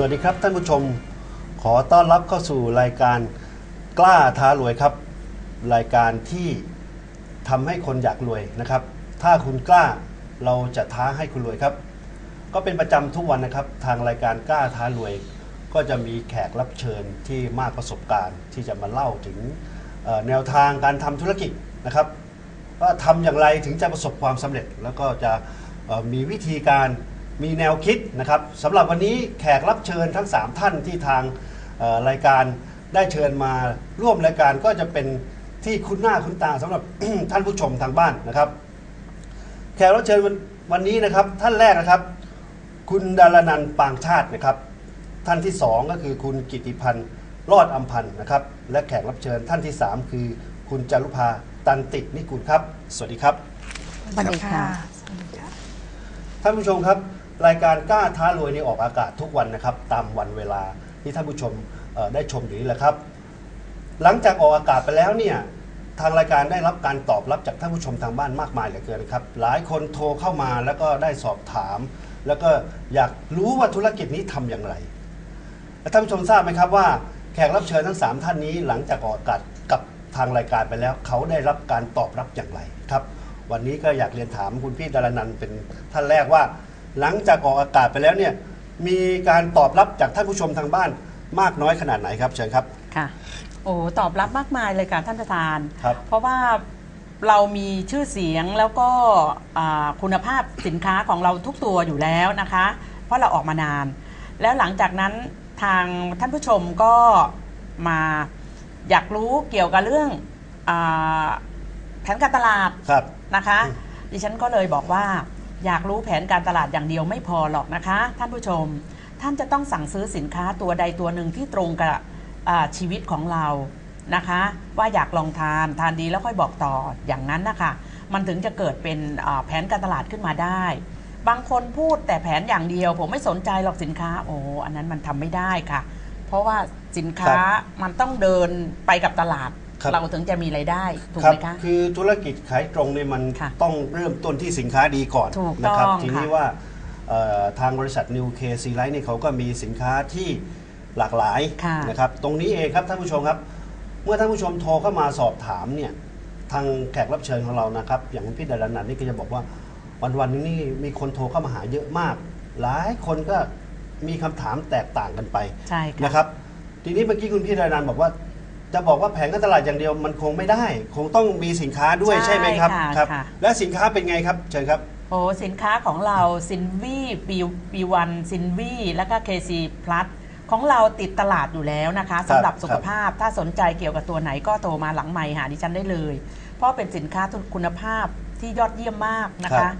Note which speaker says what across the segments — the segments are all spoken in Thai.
Speaker 1: สวัสดีครับท่านผู้ชม ขอต้อนรับเข้าสู่รายการกล้าท้ารวยครับ รายการที่ทำให้คนอยากรวยนะครับ ถ้าคุณกล้าเราจะท้าให้คุณรวยครับ ก็เป็นประจำทุกวันนะครับ ทางรายการกล้าท้ารวย ก็จะมีแขกรับเชิญที่มากประสบการณ์ ที่จะมาเล่าถึงแนวทางการทำธุรกิจนะครับว่าทำอย่างไรถึงจะประสบความสำเร็จ แล้วก็จะมีวิธีการ มีแนวคิดนะครับสำหรับวันนี้แขกรับเชิญทั้ง 3 ท่านที่ทางเอ่อรายการได้เชิญมาร่วมรายการก็จะเป็นที่คุ้นหน้าคุ้นตาสำหรับ ท่านผู้ชมทางบ้านนะครับ แขกรับเชิญวันวันนี้นะครับท่านแรกนะครับ คุณดารนันท์ปางชาตินะครับ ท่านที่สองก็คือคุณกิติพันธ์รอดอัมพันธ์นะครับ และแขกรับเชิญท่านที่สามคือคุณจารุภาตันตินิกุลครับ สวัสดีครับ
Speaker 2: สวัสดีค่ะ
Speaker 1: ท่านผู้ชมครับ รายการกล้าท้ารวยนี่ออกอากาศทุกวันนะครับ ตามวันเวลาที่ท่านผู้ชมได้ชมอยู่นี่แหละครับ หลังจากออกอากาศไปแล้วเนี่ยทางรายการได้รับการตอบรับจากท่านผู้ชมทางบ้านมากมายเหลือเกินครับ หลายคนโทรเข้ามาแล้วก็ได้สอบถาม แล้วก็อยากรู้ว่าธุรกิจนี้ทำอย่างไรท่านผู้ชมทราบไหมครับว่าแขกรับเชิญทั้งสามท่านนี้หลังจากออกอากาศกับทางรายการไปแล้ว เขาได้รับการตอบรับอย่างไรครับ วันนี้ก็อยากเรียนถามคุณพี่ดารนันเป็นท่านแรกว่า หลังจากออกอากาศไปแล้วเนี่ยมีการตอบรับจากท่านผู้ชมทางบ้านมากน้อยขนาดไหนครับเชิญครับ
Speaker 2: ค่ะ โอ้ตอบรับมากมายเลยค่ะท่านประธาน
Speaker 1: ครับ
Speaker 2: เพราะว่าเรามีชื่อเสียงแล้วก็อ่าคุณภาพสินค้าของเราทุกตัวอยู่แล้วนะคะ เพราะเราออกมานาน แล้วหลังจากนั้นทางท่านผู้ชมก็มาอยากรู้เกี่ยวกับเรื่องอาแผนการตลาด
Speaker 1: ครับ
Speaker 2: นะคะ ดิฉันก็เลยบอกว่า อยากรู้แผนการตลาดอย่างเดียวไม่พอหรอกนะคะ ท่านผู้ชม ท่านจะต้องสั่งซื้อสินค้าตัวใดตัวหนึ่งที่ตรงกับอ่าชีวิตของเรานะคะ ว่าอยากลองทานทานดีแล้วค่อยบอกต่ออย่างนั้นนะคะมันถึงจะเกิดเป็นอ่าแผนการตลาดขึ้นมาได้ บางคนพูดแต่แผนอย่างเดียว ผมไม่สนใจหรอกสินค้าโอ้อันนั้นมันทำไม่ได้ค่ะ เพราะว่าสินค้ามันต้องเดินไปกับตลาด
Speaker 1: ครับ
Speaker 2: เราถึงจะมีไรายได้ถูก
Speaker 1: ครับ
Speaker 2: ไหมคะ
Speaker 1: คือธุรกิจขายตรงเนี่ยมัน
Speaker 2: ค่ะ
Speaker 1: ต้องเริ่มต้นที่สินค้าดีก่อน
Speaker 2: ถูก
Speaker 1: นะครั
Speaker 2: ต้อง
Speaker 1: ทีนี้
Speaker 2: ค่ะ
Speaker 1: ว่าเอ่อทางบริษัท New K C Light นี่เขาก็มีสินค้าที่หลากหลาย
Speaker 2: ค่ะ
Speaker 1: นะครับตรงนี้เองครับท่านผู้ชมครับ เมื่อท่านผู้ชมโทรเข้ามาสอบถามเนี่ยทางแขกรับเชิญของเรานะครับอย่างพี่ดารานันท์นี่ก็จะบอกว่าวันวันๆนึงนี่มีคนโทรเข้ามาหาเยอะมาก หลายคนก็มีคำถามแตกต่างกันไป
Speaker 2: ใช่ค่ะ
Speaker 1: นะครับ ทีนี้เมื่อกี้คุณพี่ดารานันท์บอกว่า จะบอกว่าแผงการตลาดอย่างเดียวมันคงไม่ได้ คงต้องมีสินค้าด้วย
Speaker 2: ใช่
Speaker 1: ใช่ไหมครับ
Speaker 2: ค่ะ
Speaker 1: ครับ
Speaker 2: ค่ะ
Speaker 1: และสินค้าเป็นไงครับเชิญครับ
Speaker 2: โอ้สินค้าของเราซินวีปีปีวันซินวีแล้วก็ KC Plus ของเราติดตลาดอยู่แล้วนะคะสำหรับ
Speaker 1: ครับ
Speaker 2: สุขภาพถ้าสนใจเกี่ยวกับตัวไหนก็โทรมาหลังไมค์หาดิฉันได้เลย เพราะเป็นสินค้าคุณภาพที่ยอดเยี่ยมมากนะ
Speaker 1: ครั
Speaker 2: คะ
Speaker 1: บ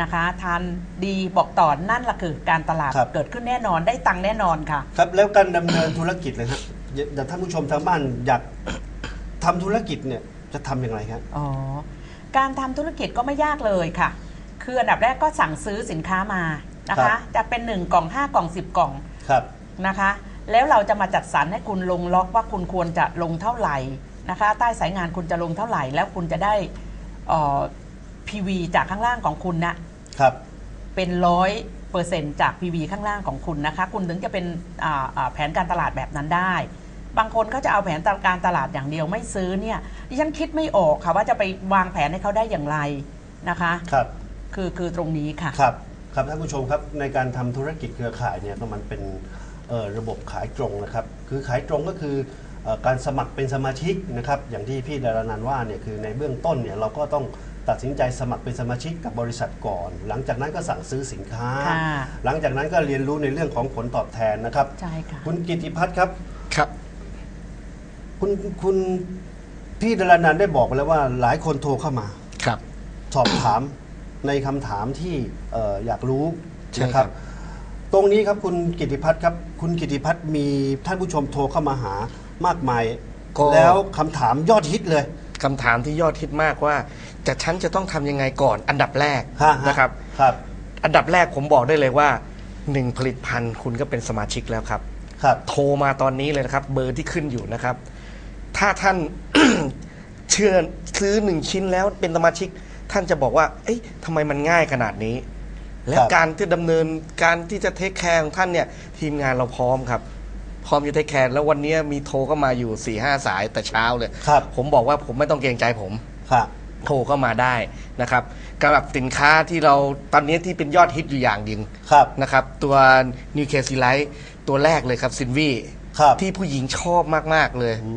Speaker 2: นะคะ ทานดีบอกต่อนั่นแหละคือการตลาด
Speaker 1: ครับ
Speaker 2: เกิดขึ้นแน่นอนได้ตังค์แน่นอนค่ะ
Speaker 1: ครับแล้วการดำเนินธุรกิจเลยฮะเดี๋ยวท่านผู้ชมทางบ้านอยากทำธุรกิจเนี่ยจะทำอย่างไรครับ
Speaker 2: อ๋อ การทำธุรกิจก็ไม่ยากเลยค่ะ คืออันดับแรกก็สั่งซื้อสินค้ามานะ
Speaker 1: ครั
Speaker 2: คะ
Speaker 1: บ
Speaker 2: จะเป็น 1 กล่อง 5 กล่อง 10 กล่อง
Speaker 1: ครับ
Speaker 2: นะคะ แล้วเราจะมาจัดสรรให้คุณลงล็อกว่าคุณควรจะลงเท่าไหร่นะคะ ใต้สายงานคุณจะลงเท่าไหร่ แล้วคุณจะได้เอ่อ PV จากข้างล่างของคุณนะ ครับ เป็นร้อยเปอร์เซ็นต์จาก PV ข้างล่างของคุณนะคะ คุณถึงจะเป็นอ่าอ่าแผนการตลาดแบบนั้นได้ บางคนก็จะเอาแผนการตลาดอย่างเดียวไม่ซื้อเนี่ยดิฉันคิดไม่ออกค่ะว่าจะไปวางแผนให้เขาได้อย่างไรนะคะ
Speaker 1: ครับ
Speaker 2: คือคือตรงนี้ค่ะ
Speaker 1: ครับครับท่านผู้ชมครับในการทำธุรกิจเครือข่ายเนี่ยก็มันเป็นเอ่อระบบขายตรงนะครับคือขายตรงก็คือเอ่อการสมัครเป็นสมาชิกนะครับอย่างที่พี่ดารานันท์ว่าเนี่ยคือในเบื้องต้นเนี่ยเราก็ต้องตัดสินใจสมัครเป็นสมาชิกกับบริษัทก่อน หลังจากนั้นก็สั่งซื้อสินค้า
Speaker 2: ค่ะ
Speaker 1: หลังจากนั้นก็เรียนรู้ในเรื่องของผลตอบแทนนะครับ
Speaker 2: ใช่ค่ะ
Speaker 1: คุณกิติพัฒน์ครับ
Speaker 3: ครับ
Speaker 1: คุณคุณพี่ดารานันท์ได้บอกไปแล้วว่าหลายคนโทรเข้ามา
Speaker 3: ครับ
Speaker 1: สอบถามในคำถามที่เอ่ออยากรู้
Speaker 3: ใช่
Speaker 1: นะค
Speaker 3: ครั
Speaker 1: รับ
Speaker 3: บ
Speaker 1: ตรงนี้ครับคุณกิติพัฒน์ครับคุณกิติพัฒน์มีท่านผู้ชมโทรเข้ามาหามากมาย
Speaker 3: ก็
Speaker 1: แล้วคำถามยอดฮิตเลย
Speaker 3: คำถามที่ยอดฮิตมากว่าจะฉันจะต้องทำยังไงก่อนอันดับแรก
Speaker 1: ฮะฮ
Speaker 3: นะครับ
Speaker 1: ครับ
Speaker 3: อันดับแรกผมบอกได้เลยว่าหนึ่งผลิตภัณฑ์คุณก็เป็นสมาชิกแล้วครับ
Speaker 1: ครับ
Speaker 3: โทรมาตอนนี้เลยนะครับ เบอร์ที่ขึ้นอยู่นะครับ ถ้าท่าน เชื่อซื้อหนึ่งชิ้นแล้วเป็นสมาชิก ท่านจะบอกว่า เอ๊ะทำไมมันง่ายขนาดนี้ และ
Speaker 1: ครับ
Speaker 3: การที่ดำเนินการที่จะเทคแคร์ของท่านเนี่ยทีมงานเราพร้อมครับ พร้อมจะเทคแคร์แล้ววันนี้มีโทรเข้ามาอยู่4ี่ห้าสายแต่เช้าเลย
Speaker 1: ครับ
Speaker 3: ผมบอกว่าผมไม่ต้องเกรงใจผม
Speaker 1: ครับ
Speaker 3: โทรเข้ามาได้นะครับกับสินค้าที่เราตอนนี้ที่เป็นยอดฮิตอยู่อย่างหนึ่ง
Speaker 1: ครับ
Speaker 3: นะครับ ตัว New c a s e l i t e ตัวแรกเลยครับซินวี
Speaker 1: ครับ
Speaker 3: ที่ผู้หญิงชอบมาก ๆ เลย
Speaker 1: อื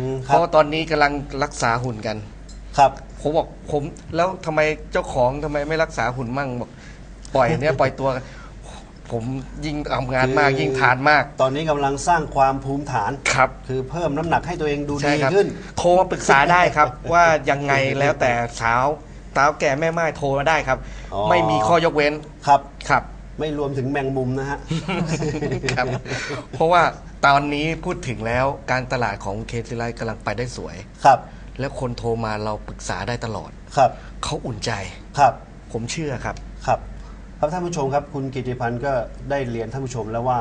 Speaker 1: ม ค
Speaker 3: เพ
Speaker 1: รับ
Speaker 3: ราะว่าตอนนี้กำลังรักษาหุ่นกัน
Speaker 1: ครับ
Speaker 3: ผมบอกผมแล้วทำไมเจ้าของทำไมไม่รักษาหุ่นมั่งบอกปล่อยเนี่ยปล่อยตัวผมยิ่งทำงานมาก
Speaker 1: คือ
Speaker 3: ยิ่งทานมาก
Speaker 1: ตอนนี้กำลังสร้างความภูมิฐาน
Speaker 3: ครับ
Speaker 1: คือเพิ่มน้ำหนักให้ตัวเองดู
Speaker 3: ใช่
Speaker 1: ดี
Speaker 3: ครับ
Speaker 1: ขึ้น
Speaker 3: โทรมาปรึกษาได้ครับ ว่ายังไงแล้วแต่สาวสาวแก่แม่ไม้โทรมาได้ครับ
Speaker 1: อ๋อ
Speaker 3: ไม่มีข้อยกเว้น
Speaker 1: ครับ
Speaker 3: ครับ
Speaker 1: ไม่รวมถึงแมงมุมนะฮะ
Speaker 3: ครับ เพราะว่าตอนนี้พูดถึงแล้วการตลาดของเคสไลท์กำลังไปได้สวย
Speaker 1: ครับ
Speaker 3: แล้วคนโทรมาเราปรึกษาได้ตลอด
Speaker 1: ครับ
Speaker 3: เขาอุ่นใจ
Speaker 1: ครับ
Speaker 3: ผมเชื่อครับ
Speaker 1: ครับ ครับท่านผู้ชมครับ คุณกิติพันธ์ก็ได้เรียนท่านผู้ชมแล้วว่า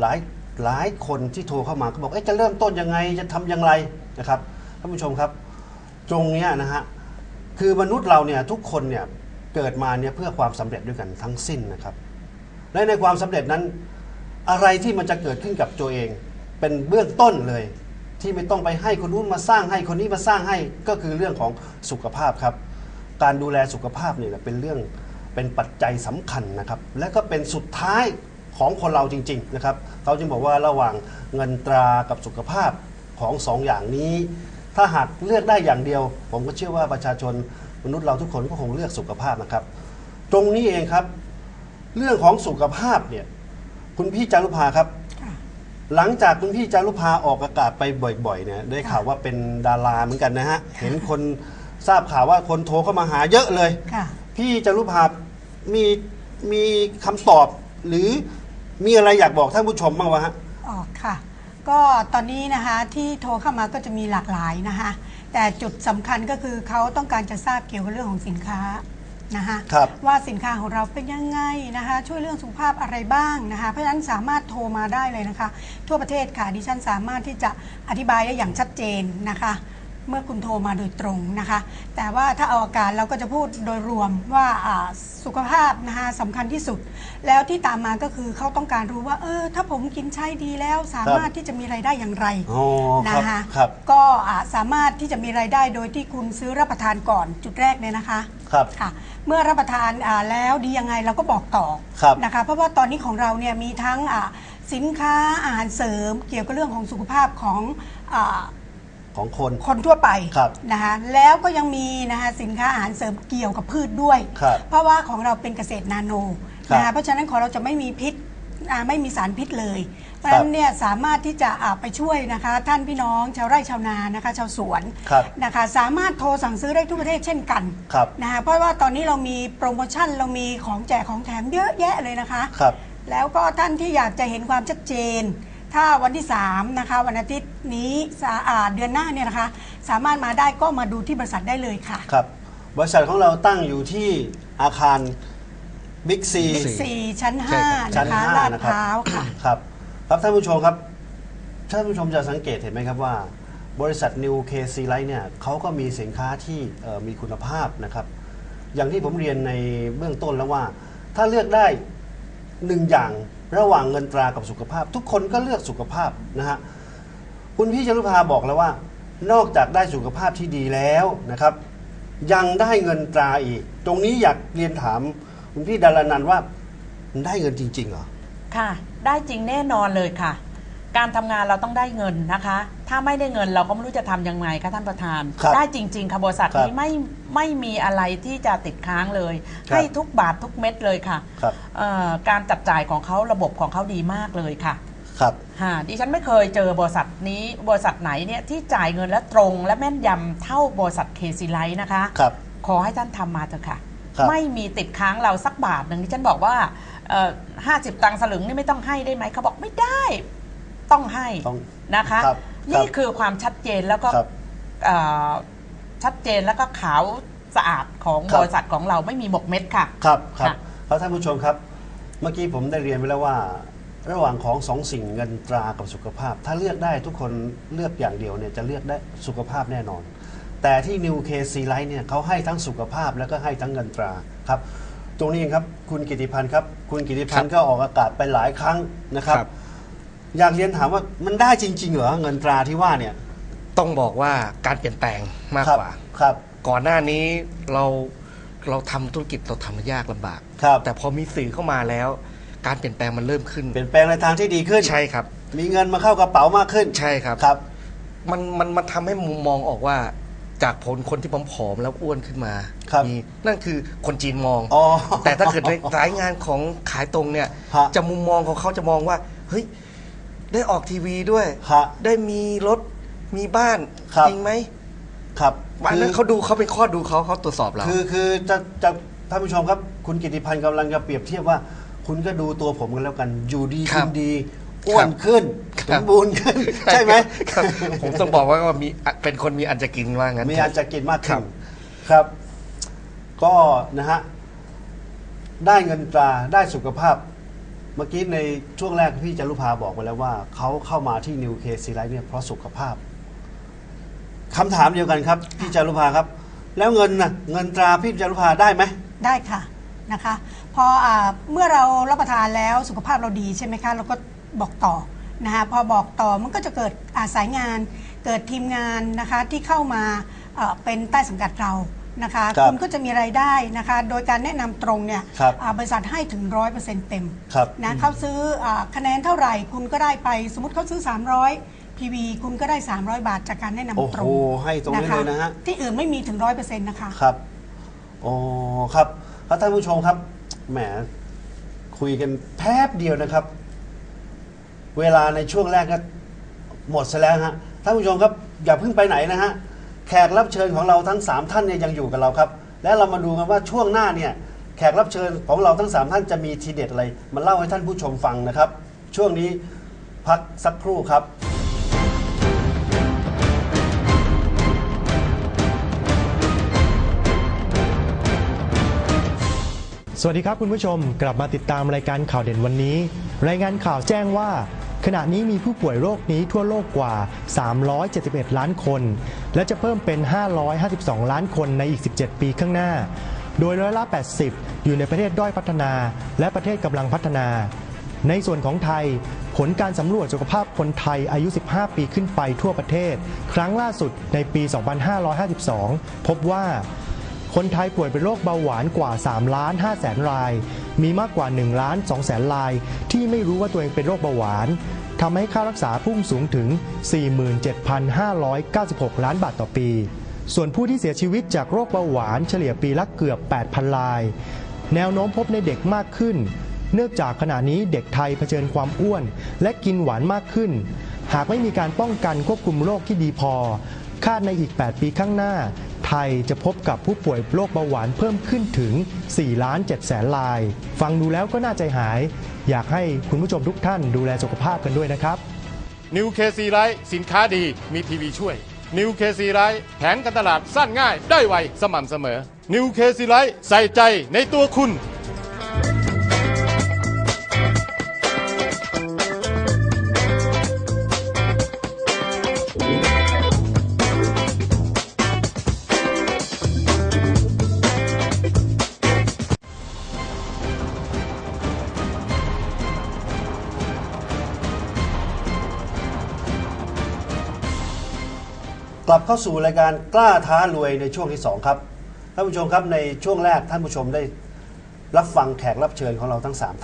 Speaker 1: หลายหลายคนที่โทรเข้ามาก็บอกเอ๊ะจะเริ่มต้นยังไงจะทำอย่างไรนะครับท่านผู้ชมครับ ตรงเนี้ยนะฮะคือมนุษย์เราเนี่ยทุกคนเนี่ยเกิดมาเนี่ยเพื่อความสำเร็จด้วยกันทั้งสิ้นนะครับ และในความสำเร็จนั้น อะไรที่มันจะเกิดขึ้นกับตัวเอง เป็นเบื้องต้นเลย ที่ไม่ต้องไปให้คนนู้นมาสร้างให้คนนี้มาสร้างให้ก็คือเรื่องของสุขภาพครับ การดูแลสุขภาพนี่แหละเป็นเรื่องเป็นปัจจัยสำคัญนะครับ และก็เป็นสุดท้ายของคนเราจริง ๆนะครับเขาจึงบอกว่าระหว่างเงินตรากับสุขภาพของสองอย่างนี้ ถ้าหากเลือกได้อย่างเดียว ผมก็เชื่อว่าประชาชนมนุษย์เราทุกคนก็คงเลือกสุขภาพนะครับ ตรงนี้เองครับ เรื่องของสุขภาพเนี่ย คุณพี่จารุภาครับหลังจากคุณพี่จารุภาออกอากาศไปบ่อยๆเนี่ยได้ข่าวว่าเป็นดาราเหมือนกันนะฮะเห็นคนทราบข่าวว่าคนโทรเข้ามาหาเยอะเลย
Speaker 4: ค่ะ
Speaker 1: พี่จารุภามีมีคำตอบ หรือมีอะไรอยากบอกท่านผู้ชมบ้างวะฮะ
Speaker 4: ออกค่ะ ก็ตอนนี้นะคะที่โทรเข้ามาก็จะมีหลากหลายนะคะ แต่จุดสำคัญก็คือเขาต้องการจะทราบเกี่ยวกับเรื่องของสินค้า นะคะ
Speaker 1: ครับ
Speaker 4: ว่าสินค้าของเราเป็นยังไงนะคะ ช่วยเรื่องสุขภาพอะไรบ้างนะคะ เพราะฉะนั้นสามารถโทรมาได้เลยนะคะ ทั่วประเทศค่ะดิฉันสามารถที่จะอธิบายได้อย่างชัดเจนนะคะ เมื่อคุณโทรมาโดยตรงนะคะ แต่ว่าถ้าเอาอาการเราก็จะพูดโดยรวมว่าอ่าสุขภาพนะคะสำคัญที่สุด แล้วที่ตามมาก็คือเขาต้องการรู้ว่า เออ ถ้าผมกินใช้ดีแล้ว สามารถที่จะมีรายได้อย่างไร
Speaker 1: อ๋อครับ
Speaker 4: นะคะ
Speaker 1: ครับ
Speaker 4: ก็อ่าสามารถที่จะมีรายได้โดยที่คุณซื้อรับประทานก่อนจุดแรกเนี่ยนะคะ
Speaker 1: ครับ
Speaker 4: ค่ะเมื่อรับประทานอ่าแล้วดียังไงเราก็บอกต่อ
Speaker 1: ครับ
Speaker 4: นะคะเพราะว่าตอนนี้ของเราเนี่ยมีทั้งอ่าสินค้าอาหารเสริม เกี่ยวกับเรื่องของสุขภาพของอ่า
Speaker 1: ของคน
Speaker 4: คนทั่วไป
Speaker 1: ครับ
Speaker 4: นะคะแล้วก็ยังมีนะคะสินค้าอาหารเสริมเกี่ยวกับพืชด้วย
Speaker 1: ครับ
Speaker 4: เพราะว่าของเราเป็นเกษตรนาโน
Speaker 1: ครับ
Speaker 4: นะคะเพราะฉะนั้นของเราจะไม่มีพิษอ่าไม่มีสารพิษเลย เพราะฉะนั้นเนี่ยสามารถที่จะอ่าไปช่วยนะคะ ท่านพี่น้องชาวไร่ชาวนานะคะชาวสวน
Speaker 1: ครับ
Speaker 4: นะคะสามารถโทรสั่งซื้อได้ทุกประเทศเช่นกัน
Speaker 1: ครับ
Speaker 4: นะคะเพราะว่าตอนนี้เรามีโปรโมชั่นเรามีของแจกของแถมเยอะแยะเลยนะคะ
Speaker 1: ครับ
Speaker 4: แล้วก็ท่านที่อยากจะเห็นความชัดเจน ถ้าวันที่ 3 นะคะ วันอาทิตย์นี้สาอ่าเดือนหน้าเนี่ยนะคะ สามารถมาได้ก็มาดูที่บริษัทได้เลยค่ะ
Speaker 1: ครับ บริษัทของเราตั้งอยู่ที่อาคารบิ๊กซี
Speaker 3: Big C
Speaker 4: 4ชั้น
Speaker 3: ใช่ครับ
Speaker 4: 5
Speaker 1: ชั้
Speaker 4: นะ
Speaker 1: น
Speaker 4: คะ
Speaker 1: ห้า
Speaker 4: ลาด
Speaker 1: นะ
Speaker 4: พ
Speaker 1: ครับ
Speaker 4: ร้าวค่ะ
Speaker 1: ครับ ครับท่านผู้ชมครับ ท่านผู้ชมจะสังเกตเห็นไหมครับว่า บริษัท New KC Light เนี่ยเขาก็มีสินค้าที่เอ่อมีคุณภาพนะครับ อย่างที่ผมเรียนในเบื้องต้นแล้วว่า ถ้าเลือกได้หนึ่งอย่าง ระหว่างเงินตรากับสุขภาพ ทุกคนก็เลือกสุขภาพนะฮะคุณพี่จรุภาบอกแล้วว่า นอกจากได้สุขภาพที่ดีแล้วนะครับ ยังได้เงินตราอีก ตรงนี้อยากเรียนถาม คุณพี่ดารานันว่าได้เงินจริงๆเหรอ
Speaker 2: ค่ะ ได้จริงแน่นอนเลยค่ะ การทำงานเราต้องได้เงินนะคะ ถ้าไม่ได้เงินเราก็ไม่รู้จะทำยังไงคะท่านประธาน
Speaker 1: ครับ
Speaker 2: ได้จริง ๆค่ะบริษัท
Speaker 1: ครับ
Speaker 2: นี้ไม่ไม่มีอะไรที่จะติดค้างเลย
Speaker 1: ครับ
Speaker 2: ให้ทุกบาททุกเม็ดเลยค่ะ
Speaker 1: ครับ
Speaker 2: เอ่อการจับจ่ายของเขาระบบของเขาดีมากเลยค่ะ
Speaker 1: ครับ
Speaker 2: ฮะดิฉันไม่เคยเจอบริษัทนี้บริษัทไหนเนี่ยที่จ่ายเงินและตรงและแม่นยำเท่าบริษัทเคซีไลท์นะคะ
Speaker 1: ครับ
Speaker 2: ขอให้ท่านทำมาเถอะค่ะ
Speaker 1: ครับ
Speaker 2: ไม่มีติดค้างเราสักบาทหนึ่งที่ฉันบอกว่าห้าสิบตังค์สลึงนี่ไม่ต้องให้ได้ไหมเขาบอกไม่ได้ ต้องให้
Speaker 1: ต้อง
Speaker 2: นะคะ
Speaker 1: ครับ
Speaker 2: นี่
Speaker 1: ครับ
Speaker 2: คือความชัดเจนแล้วก็
Speaker 1: ครับ
Speaker 2: เอ่อชัดเจนแล้วก็ขาวสะอาดของ
Speaker 1: ครับ
Speaker 2: บริษัทของเราไม่มีหมกเม็ดค่ะ
Speaker 1: ครับครับ
Speaker 2: ค่ะ
Speaker 1: ครับท่านผู้ชมครับ เมื่อกี้ผมได้เรียนไปแล้วว่า ระหว่างของสองสิ่งเงินตรากับสุขภาพ ถ้าเลือกได้ทุกคนเลือกอย่างเดียวเนี่ยจะเลือกได้สุขภาพแน่นอน แต่ที่ New KC Light เนี่ยเขาให้ทั้งสุขภาพแล้วก็ให้ทั้งเงินตราครับ ตรงนี้เองครับคุณกิติพันธ์ครับ คุณกิติพันธ์ก็ออกอากาศไปหลายครั้งนะครับ
Speaker 3: ครับ
Speaker 1: อยากเรียนถามว่ามันได้จริง ๆ เหรอเงินตราที่ว่าเนี่ย
Speaker 3: ต้องบอกว่าการเปลี่ยนแปลงมาก
Speaker 1: ครับ
Speaker 3: กว่า
Speaker 1: ครับ
Speaker 3: ก่อนหน้านี้เราเราทำธุรกิจเราทำมันยากลำบาก
Speaker 1: ครับ
Speaker 3: แต่พอมีสื่อเข้ามาแล้ว การเปลี่ยนแปลงมันเริ่มขึ้น
Speaker 1: เปลี่ยนแปลงในทางที่ดีขึ้น
Speaker 3: ใช่ครับ
Speaker 1: มีเงินมาเข้ากระเป๋ามากขึ้น
Speaker 3: ใช่ครับ
Speaker 1: ครับ
Speaker 3: มันมันมันทำให้มุมมองออกว่า จากผลคนที่ผอมๆแล้วอ้วนขึ้นมา
Speaker 1: ครับ
Speaker 3: มีนั่นคือคนจีนมอง
Speaker 1: อ๋อ
Speaker 3: แต่ถ้าเกิดในสายงานของขายตรงเนี่ย
Speaker 1: ฮะ
Speaker 3: จะมุมมองของเขาจะมองว่า เฮ้ย ได้ออกทีวีด้วย
Speaker 1: ฮะ
Speaker 3: ได้มีรถมีบ้าน
Speaker 1: ครับ
Speaker 3: จริงไหม
Speaker 1: ครับ
Speaker 3: วันนั้น
Speaker 1: คือ
Speaker 3: เขาดูเขาเป็นข้อดูเขาเขาตรวจสอบเรา
Speaker 1: คือคือจะจะท่านผู้ชมครับ คุณกิติพันธ์กำลังจะเปรียบเทียบว่า คุณก็ดูตัวผมกันแล้วกัน อยู่ดี
Speaker 3: ครั
Speaker 1: กิ
Speaker 3: บ
Speaker 1: นดีอ้วนขึ้น
Speaker 3: ค
Speaker 1: ส
Speaker 3: รับ
Speaker 1: มบูรณ์ขึ้น ใช่ไหม
Speaker 3: ครับผมต้องบอกว่าก็มีเป็นคนมีอันจะกินว่างั้น
Speaker 1: มีอันจะกินมาก
Speaker 3: ครั
Speaker 1: ขึ้น
Speaker 3: บ
Speaker 1: ครับ ก็นะฮะ ได้เงินตราได้สุขภาพเมื่อกี้ในช่วงแรกพี่จารุภาบอกไปแล้วว่า เขาเข้ามาที่นิวเคซีไลท์เนี่ยเพราะสุขภาพคำถามเดียวกันครับ พี่จารุภาครับ แล้วเงินนะเงินตราพี่จารุภาได้ไหม
Speaker 4: ได้ค่ะนะคะพออาเมื่อเรารับประทานแล้วสุขภาพเราดีใช่ไหมคะเราก็บอกต่อนะคะพอบอกต่อมันก็จะเกิดอาสายงาน เกิดทีมงานนะคะที่เข้ามาเอ่อเป็นใต้สังกัดเรา นะคะ
Speaker 1: ครับ
Speaker 4: ณก็จะมีรายได้นะคะ โดยการแนะนำตรงเนี่ย
Speaker 1: ครับ
Speaker 4: อ่าบริษัทให้ถึงร้อยเปอร์เซ็นต์เต็ม
Speaker 1: ครับ
Speaker 4: นะเขาซื้ออาคะแนนเท่าไหร่คุณก็ได้ไปสมมติเขาซื้อ 300 PV คุณก็ได้ 300 บาทจากการแนะนำ
Speaker 1: โอ้
Speaker 4: ต
Speaker 1: โห
Speaker 4: รง
Speaker 1: ให้ตรงนี้เลยนะฮะ
Speaker 4: ที่อื่นไม่มีถึงร้อยเปอร์เซ็นต์นะคะ
Speaker 1: ครับโอ้ครับครับท่านผู้ชมครับ แหม คุยกันแป๊บเดียวนะครับ เวลาในช่วงแรกก็หมดซะแล้วฮะ ท่านผู้ชมครับ อย่าเพิ่งไปไหนนะฮะ แขกรับเชิญของเราทั้ง 3 ท่านเนี่ยยังอยู่กับเราครับ และเรามาดูกันว่าช่วงหน้าเนี่ยแขกรับเชิญของเราทั้ง 3 ท่านจะมีทีเด็ดอะไร มาเล่าให้ท่านผู้ชมฟังนะครับ ช่วงนี้พักสักครู่ครับ
Speaker 5: สวัสดีครับคุณผู้ชมกลับมาติดตามรายการข่าวเด่นวันนี้ รายงานข่าวแจ้งว่า ขณะนี้มีผู้ป่วยโรคนี้ทั่วโลกกว่า 371 ล้านคน และจะเพิ่มเป็น 552 ล้านคนในอีก 17 ปีข้างหน้า โดยร้อยละ 80 อยู่ในประเทศด้อยพัฒนา และประเทศกำลังพัฒนา ในส่วนของไทย ผลการสำรวจสุขภาพคนไทยอายุ 15 ปีขึ้นไปทั่วประเทศ ครั้งล่าสุดในปี 2552 พบว่าคนไทยป่วยเป็นโรคเบาหวานกว่า 3 ล้าน5แสนราย มีมากกว่า1ล้าน2แสนราย ที่ไม่รู้ว่าตัวเองเป็นโรคเบาหวานทำให้ค่ารักษาพุ่งสูงถึง 47,596 ล้านบาทต่อปี ส่วนผู้ที่เสียชีวิตจากโรคเบาหวานเฉลี่ยปีละเกือบ 8,000ราย แนวโน้มพบในเด็กมากขึ้น เนื่องจากขณะนี้เด็กไทยเผชิญความอ้วน และกินหวานมากขึ้น หากไม่มีการป้องกันควบคุมโรคที่ดีพอ คาดในอีก 8 ปีข้างหน้า ไทยจะพบกับผู้ป่วยโรคเบาหวานเพิ่มขึ้นถึง 4 ล้าน7แสนราย ฟังดูแล้วก็น่าใจหาย อยากให้คุณผู้ชมทุกท่านดูแลสุขภาพกันด้วยนะครับ
Speaker 6: นิวเคซีไลท์สินค้าดีมีทีวีช่วยนิวเคซีไลท์แผนการตลาดสั้นง่ายได้ไวสม่ำเสมอนิวเคซีไลท์ใส่ใจในตัวคุณ
Speaker 1: กลับเข้าสู่รายการกล้าท้ารวยในช่วงที่ 2 ครับท่านผู้ชมครับในช่วงแรกท่านผู้ชมได้รับฟังแขกรับเชิญของเราทั้ง3